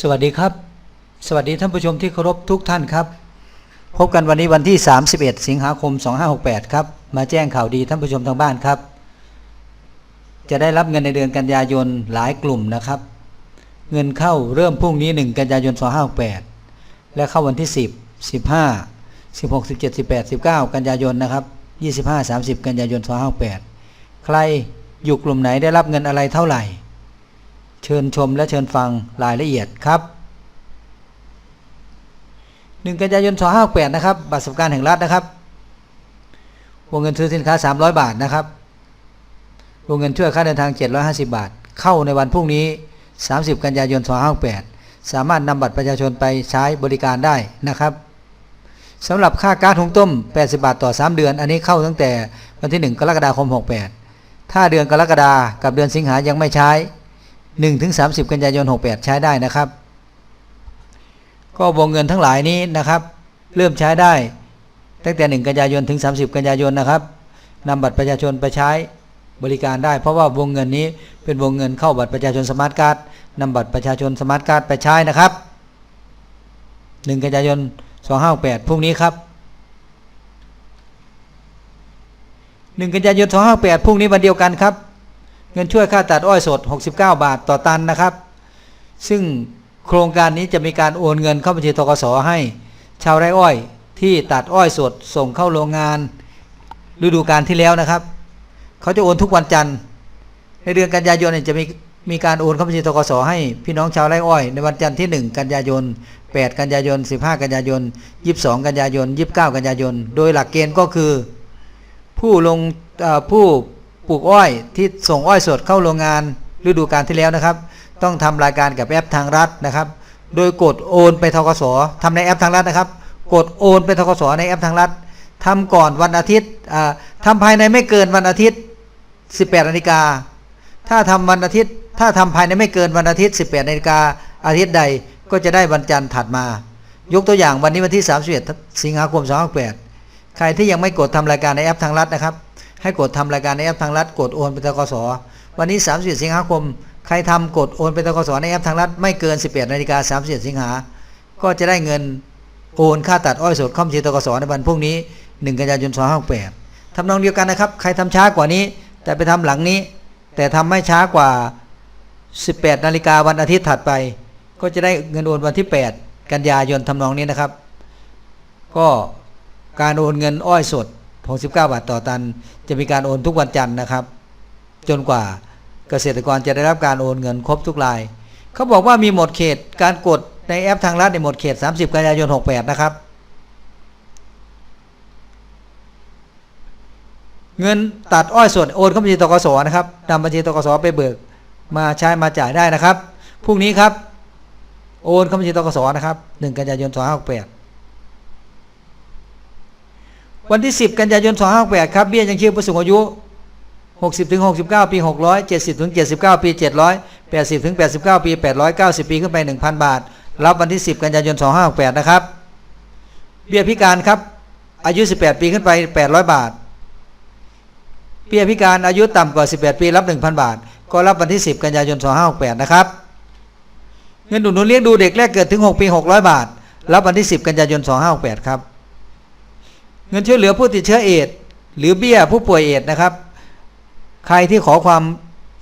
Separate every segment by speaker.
Speaker 1: สวัสดีครับ สวัสดีท่านผู้ชมที่เคารพทุกท่านครับ พบกันวันนี้วันที่ 31 สิงหาคม 2568 ครับ มาแจ้งข่าวดีท่านผู้ชมทางบ้านครับ จะได้รับเงินในเดือนกันยายนหลายกลุ่มนะครับ เงินเข้าเริ่มพรุ่งนี้ 1 กันยายน 2568 และเข้าวันที่ 10 15 16 17 18 19 กันยายนนะครับ 25 30 กันยายน 2568 ใครอยู่กลุ่มไหนได้รับเงินอะไรเท่าไหร่ เชิญชมและเชิญฟังรายละเอียดครับ 1 กันยายน 2568 นะครับบัตรสวัสดิการแห่งรัฐนะครับ วงเงินซื้อสินค้า 300 บาทนะครับ วงเงินช่วยค่าเดินทาง 750 บาท เข้าในวันพรุ่งนี้ 30 กันยายน 2568 สามารถนำบัตรประชาชนไปใช้บริการได้นะครับสำหรับค่าก๊าซหุงต้ม 80 บาทต่อ 3 เดือน อันนี้เข้าตั้งแต่วันที่ 1 กรกฎาคม 68 ถ้าเดือนกรกฎากับเดือนสิงหายังไม่ใช้ 1ถึง30 กันยายน 68 ใช้ได้นะครับ ก็วงเงินทั้งหลายนี้นะครับ เริ่มใช้ได้ ตั้งแต่ 1 กันยายนถึง 30 กันยายนนะครับนำบัตรประชาชนไปใช้บริการได้ เพราะว่าวงเงินนี้เป็นวงเงินเข้าบัตรประชาชนสมาร์ทการ์ดนำบัตรประชาชนสมาร์ทการ์ดไปใช้นะครับ 1 กันยายน 2568พรุ่งนี้ครับ1กันยายน2568พรุ่งนี้วันเดียวกันครับ เงินช่วยค่าตัดอ้อยสด 69 บาทต่อตันนะครับ ซึ่งโครงการนี้จะมีการโอนเงินเข้าบัญชีทกสให้ ชาวไร่อ้อยที่ตัดอ้อยสดส่งเข้าโรงงาน ฤดูกาลที่แล้วนะครับ เขาจะโอนทุกวันจันทร์ ในเดือนกันยายนจะมีมีการโอนเข้าบัญชีทกสให้พี่น้องชาวไร่อ้อย ในวันจันทร์ที่ 1 กันยายน 8 กันยายน 15 กันยายน 22 กันยายน 29 กันยายน โดยหลักเกณฑ์ก็คือ ผู้ลงผู้ ปลูกอ้อยที่ส่งอ้อยสดเข้าโรงงานฤดูกาลที่แล้วนะครับ ต้องทำรายการกับแอปทางรัฐนะครับ โดยกดโอนไปทกสทำในแอปทางรัฐนะครับ กดโอนไปทกสในแอปทางรัฐทำก่อนวันอาทิตย์อ่าทำภายในไม่เกินวันอาทิตย์ 18นาฬิกาถ้าทำวันอาทิตย์ ถ้าทำภายในไม่เกินวันอาทิตย์ 18นาฬิกาอาทิตย์ใดก็จะได้วันจันทร์ถัดมา ยกตัวอย่างวันนี้วันที่31สิงหาคม2568ใครที่ยังไม่กดทำรายการในแอปทางรัฐนะครับ ให้กดทำรายการในแอปทางรัฐกดโอนไปทกสวันนี้ 31 สิงหาคม ใครทำกดโอนไปทกสในแอปทางรัฐไม่เกิน18นาฬิกา31 สิงหา ก็จะได้เงินโอนค่าตัดอ้อยสดเข้าบัญชีทกสในวันพรุ่งนี้ 1 กันยายน2568ทำนองเดียวกันนะครับ ใครทำช้ากว่านี้ แต่ไปทำหลังนี้ แต่ทำไม่ช้ากว่า 18นาฬิกาวันอาทิตย์ถัดไป ก็จะได้เงินโอนวันที่ 8 กันยายนทำนองนี้นะครับ ก็การโอนเงินอ้อยสด 69 บาทต่อตัน จะมีการโอนทุกวันจันทร์นะครับ จนกว่าเกษตรกรจะได้รับการโอนเงินครบทุกราย เขาบอกว่ามีหมดเขตการกดในแอปทางรัฐในหมดเขต 30 กันยายน 68 นะครับ เงินตัดอ้อยสดโอนเข้าบัญชีตกสนะครับนำบัญชีตกสไปเบิกมาใช้มาจ่ายได้นะครับพรุ่งนี้ครับ โอนเข้าบัญชีตกสนะครับ 1 กันยายน 2568 วันที่ 10 กันยายน 2568 ครับ เบี้ยยังชีพผู้สูงอายุ 60ถึง69 ปี 600 70ถึง79 ปี 700 80ถึง89 ปี 890 ปีขึ้นไป 1,000 บาท รับวันที่ 10 กันยายน 2568 นะครับ เบี้ยพิการครับ อายุ 18 ปีขึ้นไป 800 บาท เบี้ยพิการอายุต่ำกว่า 18 ปี รับ 1,000 บาท ก็รับวันที่ 10 กันยายน 2568 นะครับ เงินอุดหนุนเลี้ยงดูเด็กแรกเกิดถึง 6 ปี 600 บาท รับวันที่ 10 กันยายน 2568 ครับ เงินช่วยเหลือผู้ติดเชื้อเอดส์หรือเบี้ยผู้ป่วยเอดส์นะครับ ใครที่ขอความ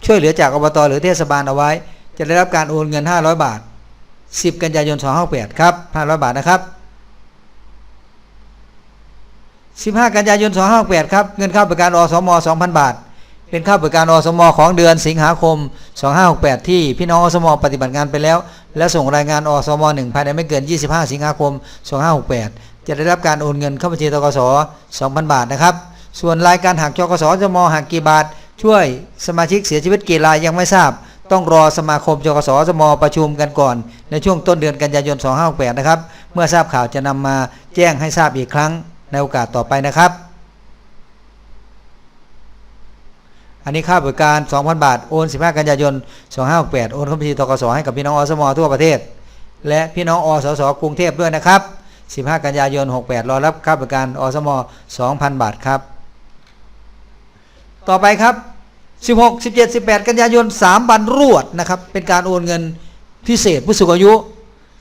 Speaker 1: ช่วยเหลือจากอบตหรือเทศบาลเอาไว้ จะได้รับการโอนเงิน 500 บาท 10 กันยายน2568ครับ500 บาทนะครับ 15 กันยายน2568ครับเงินค่าบริการอสม 2,000 บาท เป็นค่าบริการอสม ของเดือนสิงหาคม 2568 ที่พี่น้องอสม ปฏิบัติงานไปแล้ว และส่งรายงานอสม 1 ภายในไม่เกิน 25 สิงหาคม 2568 จะได้รับการโอนเงินเข้าบัญชีตกส2,000 บาทนะครับ ส่วนรายการหักจกสจมหักกี่บาท ช่วยสมาชิกเสียชีวิตกี่รายยังไม่ทราบ ต้องรอสมาคมจกสจมประชุมกันก่อน ในช่วงต้นเดือนกันยายน 2568 นะครับ เมื่อทราบข่าวจะนำมาแจ้งให้ทราบอีกครั้งในโอกาสต่อไปนะครับ อันนี้ค่าบริการ 2,000 บาท โอน 15 กันยายน 2568 โอนเข้าบัญชีทกสให้กับพี่น้องอสมทั่วประเทศ และพี่น้องอสสกรุงเทพด้วยนะครับ 15 กันยายน 68 รอรับค่าบริการอสม 2,000 บาทครับ ต่อไปครับ 16 17 18 กันยายน 3 วันรวดนะครับ เป็นการโอนเงินพิเศษผู้สูงอายุ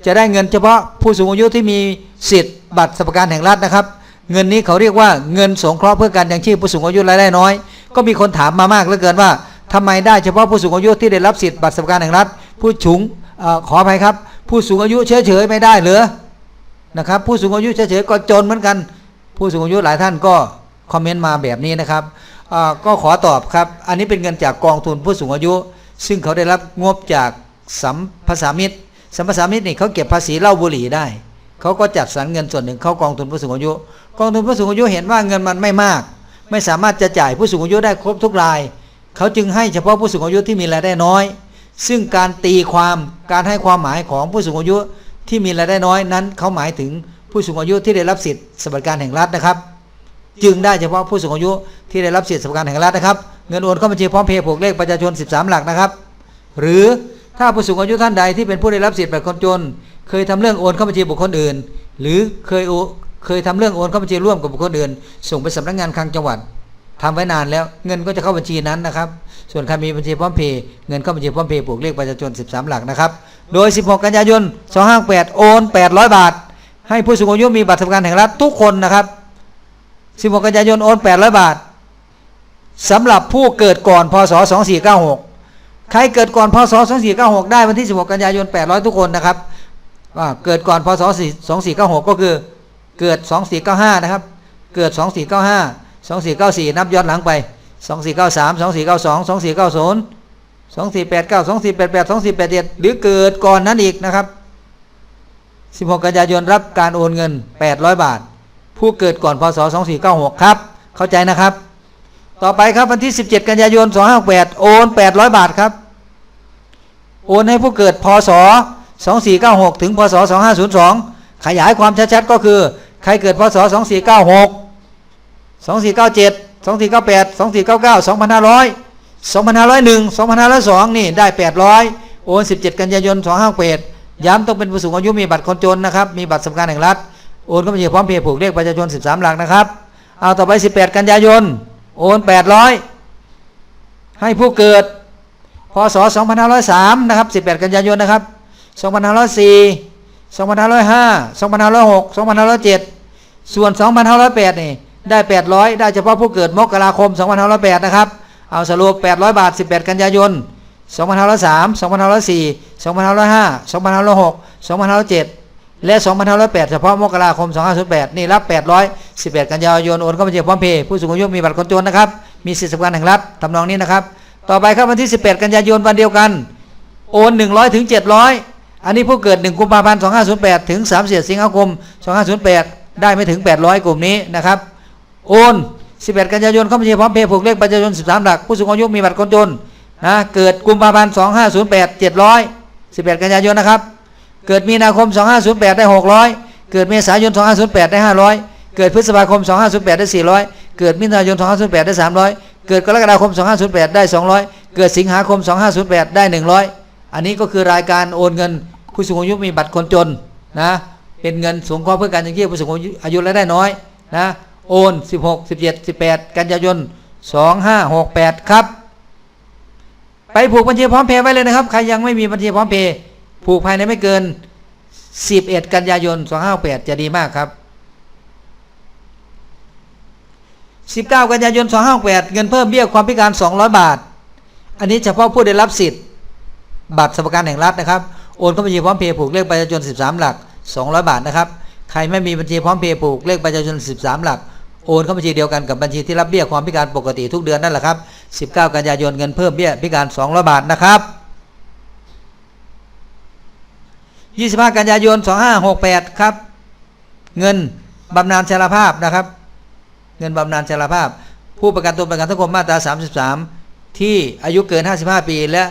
Speaker 1: จะได้เงินเฉพาะผู้สูงอายุที่มีสิทธิ์บัตรสวัสดิการแห่งรัฐนะครับ เงินนี้เขาเรียกว่าเงินสงเคราะห์เพื่อการยังชีพผู้สูงอายุรายได้น้อย ก็มีคนถามมามากเหลือเกินว่าทำไมได้เฉพาะผู้สูงอายุที่ได้รับสิทธิ์บัตรสวัสดิการแห่งรัฐ ผู้ฉุงอขออภัยครับ ผู้สูงอายุเฉยๆไม่ได้หรือ นะครับ ผู้สูงอายุเฉยๆก็จนเหมือนกัน ผู้สูงอายุหลายท่านก็คอมเมนต์มาแบบนี้นะครับก็ขอตอบครับ อันนี้เป็นเงินจากกองทุนผู้สูงอายุ ซึ่งเขาได้รับงบจากสัมภาษามิตรสัมภาษามิตรนี่เขาเก็บภาษีเหล้าบุหรี่ได้เขาก็จัดสรรเงินส่วนหนึ่งเข้ากองทุนผู้สูงอายุ กองทุนผู้สูงอายุเห็นว่าเงินมันไม่มาก ไม่สามารถจะจ่ายผู้สูงอายุได้ครบทุกราย เขาจึงให้เฉพาะผู้สูงอายุที่มีรายได้น้อย ซึ่งการตีความการให้ความหมายของผู้สูงอายุ ที่มีรายได้น้อยนั้นเขาหมายถึงผู้สูงอายุที่ได้รับสิทธิ์สวัสดิการแห่งรัฐนะครับ จึงได้เฉพาะผู้สูงอายุที่ได้รับสิทธิสวัสดิการแห่งรัฐนะครับเงินโอนเข้าบัญชีพร้อมเพย์ผูกเลขประชาชน 13 หลักนะครับ หรือถ้าผู้สูงอายุท่านใดที่เป็นผู้ได้รับสิทธิบัตรคนจน เคยทำเรื่องโอนเข้าบัญชีบุคคลอื่น หรือเคยเคยทำเรื่องโอนเข้าบัญชีร่วมกับบุคคลอื่น ส่งไปสำนักงานคลังจังหวัด ทำไว้นานแล้วเงินก็จะเข้าบัญชีนั้นนะครับ ส่วนใครมีบัญชีพร้อมเพย์เงินเข้าบัญชีพร้อมเพย์ผูกเลขประชาชน 13 หลักนะครับ โดย 16 กันยายน 258 โอน 800 บาท ให้ผู้สูงอายุมีบัตรสวัสดิการแห่งรัฐทุกคนนะครับ 16 กันยายนโอน 800 บาทสำหรับผู้เกิดก่อนพศ 2496 ใครเกิดก่อนพศ 2496 ได้วันที่ 16 กันยายน 800 ทุกคนนะครับว่าเกิดก่อนพศ 2496 ก็คือเกิด 2495 นะครับ เกิด 2495 2494นับย้อนหลังไป2493 2492 2490 2489 2488 2487หรือเกิดก่อนนั้นอีกนะครับ16กันยายนรับการโอนเงิน800บาท ผู้เกิดก่อนพศ2496ครับ เข้าใจนะครับ ต่อไปครับวันที่17กันยายน2568โอน800บาทครับ โอนให้ผู้เกิดพศ2496ถึงพศ2502ขยายความชัดๆก็คือ ใครเกิดพศ สองสี่เก้าเจ็ดสองสี่เก้าแปดสองสี่เก้าเก้าสองพันห้าร้อยสองพันห้าร้อยหนึ่งสองพันห้าร้อยสองนี่ได้แปดร้อยโอนสิบเจ็ดกันยายนสองห้าแปดย้ำต้องเป็นผู้สูงอายุมีบัตรคนจนนะครับ มีบัตรสำคัญแห่งรัฐ โอนก็มีพร้อมเพียผูกเลขประชาชนสิบสามหลักนะครับ เอาต่อไปสิบแปดกันยายน โอนแปดร้อยให้ผู้เกิดพศสองพันห้าร้อยสามนะครับสิบแปดกันยายนนะครับสองพันห้าร้อยสี่สองพันห้าร้อยห้าสองพันห้าร้อยหกสองพันห้าร้อยเจ็ดส่วนสองพันห้าร้อยแปดนี่ ได้ 800 ได้เฉพาะผู้เกิดมกราคม 2508 นะครับ เอาสรุป 800 บาท 18 กันยายน 2503 2504 2505 2506 2507 และ 2508 เฉพาะมกราคม 2508 นี่รับ 818 กันยายน โอนเข้าบัญชีพร้อมเพย์ผู้สูงอายุมีบัตรคนจนนะครับ มีสิทธิสำคัญแห่งรัฐทำนองนี้นะครับ ต่อไปครับวันที่ 18 กันยายนวันเดียวกัน โอน 100 ถึง 700 อันนี้ผู้เกิด 1 กุมภาพันธ์ 2508 ถึง30สิงหาคม 2508 ได้ไม่ถึง 800 กลุ่มนี้นะครับ โอน11 กันยายนเข้าบัญชีพร้อมเพย์ผูกเลขประชาชน 13 หลัก ผู้สูงอายุมีบัตรคนจนนะเกิดกุมภาพันธ์2508 700 11 กันยายนนะครับ เกิดมีนาคม 2508 ได้ 600 เกิดเมษายน 2508 ได้ 500 เกิดพฤษภาคม 2508 ได้ 400เกิดมิถุนายน 2508 ได้ 300 เกิดกรกฎาคม 2508 ได้ 200 เกิดสิงหาคม 2508 ได้ 100 อันนี้ก็คือรายการโอนเงินผู้สูงอายุมีบัตรคนจนนะ เป็นเงินสงเคราะห์เพื่อการยังชีพผู้สูงอายุรายได้น้อยนะ โอน 16 17 18 กันยายน 2568 ครับ ไปผูกบัญชีพร้อมเพย์ไว้เลยนะครับ ใครยังไม่มีบัญชีพร้อมเพย์ผูกภายในไม่เกิน 11 กันยายน 2568 จะดีมากครับ 19 กันยายน 2568 เงินเพิ่มเบี้ยความพิการ 200 บาท อันนี้เฉพาะผู้ได้รับสิทธิ์ บัตรสวัสดิการแห่งรัฐนะครับ โอนเข้าบัญชีพร้อมเพย์ผูกเลขประชาชน 13 หลัก 200 บาทนะครับใครไม่มีบัญชีพร้อมเพย์ผูกเลขประชาชน 13 หลัก โอนเข้าบัญชีเดียวกันกับบัญชีที่รับเบี้ยความพิการปกติทุกเดือนนั่นแหละครับ 19 กันยายนเงินเพิ่มเบี้ยพิการ200บาทนะครับ 25 กันยายน 2568 ครับ เงินบำนาญชราภาพนะครับ เงินบำนาญชราภาพ ผู้ประกันตนประกันสังคมมาตรา 33 ที่อายุเกิน 55 ปีและ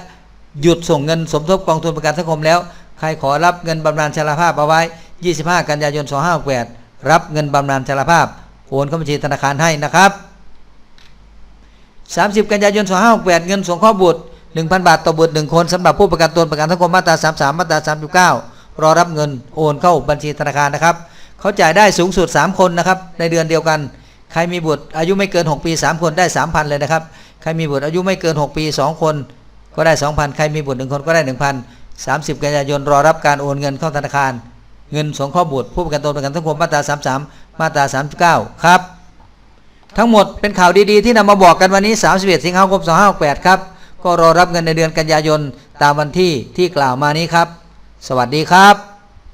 Speaker 1: หยุดส่งเงินสมทบกองทุนประกันสังคมแล้ว ใครขอรับเงินบำนาญชราภาพเอาไว้ 25 กันยายน 2568 รับเงินบำนาญชราภาพ โอนเข้าบัญชีธนาคารให้นะครับ 30 กันยายน 2568 เงินสงเคราะห์บุตร 1,000 บาทต่อบุตร 1 คนสำหรับผู้ประกันตนประกันสังคมมาตรา 33 มาตรา 39 รอรับเงินโอนเข้าบัญชีธนาคารนะครับ เขาจ่ายได้สูงสุด 3 คนนะครับ ในเดือนเดียวกัน ใครมีบุตรอายุไม่เกิน 6 ปี 3 คนได้ 3,000 เลยนะครับ ใครมีบุตรอายุไม่เกิน 6 ปี 2 คนก็ได้ 2,000 ใครมีบุตร 1 คนก็ได้ 1,000 30 กันยายนรอรับการโอนเงินเข้าธนาคาร เงินสงเคราะห์บุตรผู้ประกันตนประกันสังคมมาตรา 33 มาตรา 39 ครับ ทั้งหมดเป็นข่าวดีๆ ที่นำมาบอกกันวันนี้ 31 สิงหาคม 2568 ครับ ก็รอรับเงินในเดือนกันยายนตามวันที่ที่กล่าวมานี้ครับ สวัสดีครับ